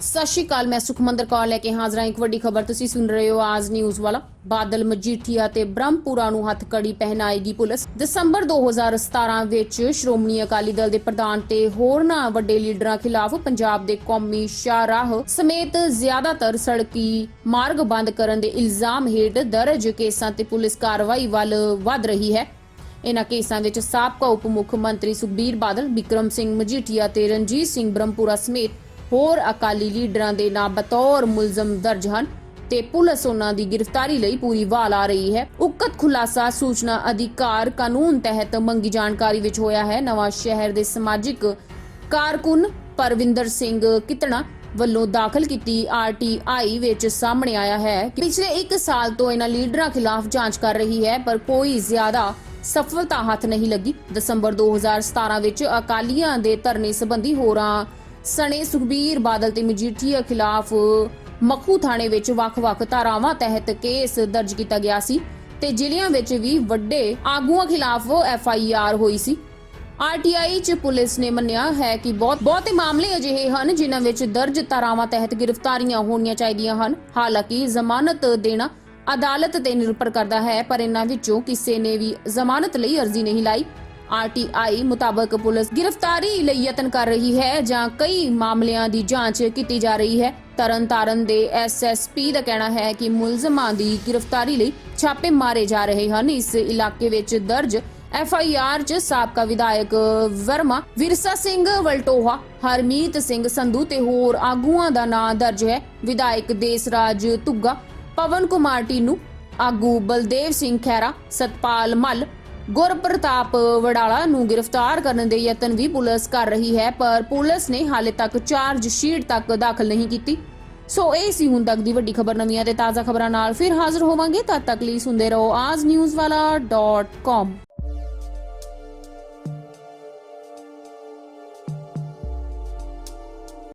ਸਤਿ ਸ਼੍ਰੀ ਅਕਾਲ, ਮੈਂ ਸੁਖਮੰਦਰ ਕੌਰ ਲੈ ਕੇ ਹਾਜ਼ਰ ਹਾਂ। ਇੱਕ ਵੱਡੀ ਖਬਰ ਤੁਸੀਂ ਸੁਣ ਰਹੇ ਹੋ ਆਜ ਨਿਊਜ਼ ਵਾਲਾ। ਬਾਦਲ ਮਜੀਠੀਆ ਤੇ ਬ੍ਰਹਮਪੁਰਾ ਨੂੰ ਹੱਥਕੜੀ ਪਹਿਨਾਏਗੀ ਪੁਲਿਸ। ਦਸੰਬਰ 2017 ਵਿੱਚ ਸ਼੍ਰੋਮਣੀ ਅਕਾਲੀ ਦਲ ਦੇ ਪ੍ਰਧਾਨ ਤੇ ਹੋਰਨਾਂ ਵੱਡੇ ਲੀਡਰਾਂ ਖਿਲਾਫ ਪੰਜਾਬ ਦੇ ਕੌਮੀ ਸ਼ਾਹਰਾਹ ਸਮੇਤ ਜ਼ਿਆਦਾਤਰ ਸੜਕੀ ਮਾਰਗ ਬੰਦ ਕਰਨ ਦੇ ਇਲਜ਼ਾਮ ਹੇਠ ਦਰਜ ਕੇਸਾਂ ਤੇ ਪੁਲਿਸ ਕਾਰਵਾਈ ਵੱਲ ਵਧ ਰਹੀ ਹੈ। ਇਨ੍ਹਾਂ ਕੇਸਾਂ ਵਿੱਚ ਸਾਬਕਾ ਉਪ ਮੁੱਖ ਮੰਤਰੀ ਸੁਖਬੀਰ ਬਾਦਲ ਵਿਕਰਮ ਸਿੰਘ ਮਜੀਠੀਆ ਤੇ ਰਣਜੀਤ ਸਿੰਘ ਬ੍ਰਹਮਪੁਰਾ ਸਮੇਤ ਹੋਰ ਅਕਾਲੀ ਲੀਡਰਾਂ ਦੇ ਨਾਂ ਬਤੌਰ ਮੁਲਜ਼ਮ ਦਰਜ ਹਨ ਤੇ ਪੁਲਿਸ ਉਹਨਾਂ ਦੀ ਗ੍ਰਿਫਤਾਰੀ ਲਈ ਪੂਰੀ ਵਾਲ ਆ ਰਹੀ ਹੈ। ਉਕਤ ਖੁਲਾਸਾ ਸੂਚਨਾ ਅਧਿਕਾਰ ਕਾਨੂੰਨ ਤਹਿਤ ਮੰਗੀ ਜਾਣਕਾਰੀ ਵਿੱਚ ਹੋਇਆ ਹੈ। ਨਵਾਂ ਸ਼ਹਿਰ ਦੇ ਸਮਾਜਿਕ ਕਾਰਕੁਨ ਪਰਵਿੰਦਰ ਸਿੰਘ ਕਿਤਣਾ ਵੱਲੋਂ ਦਾਖਲ ਕੀਤੀ ਆਰਟੀਆਈ ਵਿੱਚ ਸਾਹਮਣੇ ਆਇਆ ਹੈ ਕਿ ਪਿਛਲੇ 1 ਸਾਲ ਤੋਂ ਇਹਨਾਂ ਲੀਡਰਾਂ ਖਿਲਾਫ ਜਾਂਚ ਕਰ ਰਹੀ ਹੈ, ਪਰ ਕੋਈ ਜ਼ਿਆਦਾ ਸਫਲਤਾ ਹੱਥ ਨਹੀਂ ਲੱਗੀ। ਦਸੰਬਰ 2017 ਵਿੱਚ ਅਕਾਲੀਆਂ ਦੇ ਧਰਨੇ ਸੰਬੰਧੀ ਹੋਰਾਂ ਸਣੇ ਸੁਖਬੀਰ ਬਾਦਲ ਤੇ ਮਜੀਠੀਆ ਖਿਲਾਫ ਮਖੂ ਥਾਣੇ ਵਿੱਚ ਵੱਖ-ਵੱਖ ਧਾਰਾਵਾਂ ਤਹਿਤ ਕੇਸ ਦਰਜ ਕੀਤਾ ਗਿਆ ਸੀ ਤੇ ਜ਼ਿਲ੍ਹਿਆਂ ਵਿੱਚ ਵੀ ਵੱਡੇ ਆਗੂਆਂ ਖਿਲਾਫ ਐਫ ਆਈ ਆਰ ਹੋਈ ਸੀ। ਆਰਟੀਆਈ ਚ ਪੁਲਿਸ ਨੇ ਮੰਨਿਆ ਹੈ ਕਿ ਬਹੁਤ ਬਹੁਤੇ ਮਾਮਲੇ ਅਜਿਹੇ ਹਨ ਜਿਨ੍ਹਾਂ ਵਿੱਚ ਦਰਜ ਧਾਰਾਵਾਂ ਤਹਿਤ ਗ੍ਰਿਫਤਾਰੀਆਂ ਹੋਣੀਆਂ ਚਾਹੀਦੀਆਂ ਹਨ। ਹਾਲਾਂਕਿ ਜ਼ਮਾਨਤ ਦੇਣਾ ਅਦਾਲਤ ਤੇ ਨਿਰਭਰ ਕਰਦਾ ਹੈ, ਪਰ ਇਹਨਾਂ ਵਿੱਚੋਂ ਕਿਸੇ ਨੇ ਵੀ ਜ਼ਮਾਨਤ ਲਈ ਅਰਜ਼ੀ ਨਹੀਂ ਲਾਈ। ਆਰਟੀਆਈ ਮੁਤਾਬਕ ਪੁਲਿਸ ਗ੍ਰਿਫਤਾਰੀ ਲਈ ਯਤਨ ਕਰ ਰਹੀ ਹੈ ਜਾਂ ਕਈ ਮਾਮਲਿਆਂ ਦੀ ਜਾਂਚ ਕੀਤੀ ਜਾ ਰਹੀ ਹੈ। ਤਰਨਤਾਰਨ ਦੇ ਐਸਐਸਪੀ ਦਾ ਕਹਿਣਾ ਹੈ ਕਿ ਮੁਲਜ਼ਮਾਂ ਦੀ ਗ੍ਰਿਫਤਾਰੀ ਲਈ ਛਾਪੇ ਮਾਰੇ ਜਾ ਰਹੇ ਹਨ। ਇਸ ਇਲਾਕੇ ਵਿੱਚ ਦਰਜ ਐਫ ਆਈ ਆਰ ਚ ਸਾਬਕਾ ਵਿਧਾਇਕ ਵਰਮਾ, ਵਿਰਸਾ ਸਿੰਘ ਵਲਟੋਹਾ, ਹਰਮੀਤ ਸਿੰਘ ਸੰਧੂ ਤੇ ਹੋਰ ਆਗੂਆਂ ਦਾ ਨਾਂ ਦਰਜ ਹੈ। ਵਿਧਾਇਕ ਦੇਸਰਾਜ ਤੁੱਗਾ ਪਵਨ ਕੁਮਾਰ ਟੀਨੂ, ਆਗੂ ਬਲਦੇਵ ਸਿੰਘ ਖੈਰਾ ਸਤਪਾਲ ਮੱਲ ਗੁਰਪ੍ਰਤਾਪ ਵਡਾਲਾ ਨੂੰ ਗ੍ਰਿਫਤਾਰ ਕਰਨ ਦੇ ਯਤਨ ਵੀ ਪੁਲਿਸ ਕਰ ਰਹੀ ਹੈ, ਪਰ ਪੁਲਿਸ ਨੇ ਹਾਲੇ ਤੱਕ ਚਾਰਜ ਸ਼ੀਟ ਤੱਕ ਦਾਖਲ ਨਹੀਂ ਕੀਤੀ। ਸੋ ਇਹ ਸੀ ਹੁਣ ਤੱਕ ਦੀ ਵੱਡੀ ਖਬਰ ਨਵੀਆਂ ਤੇ ਤਾਜ਼ਾ ਖਬਰਾਂ ਨਾਲ। ਫਿਰ ਹਾਜ਼ਰ ਹੋਵਾਂਗੇ ਤਦ ਤੱਕ ਲਈ ਸੁਣਦੇ ਰਹੋ ਆਜ ਨਿਊਜ਼ ਵਾਲਾ .com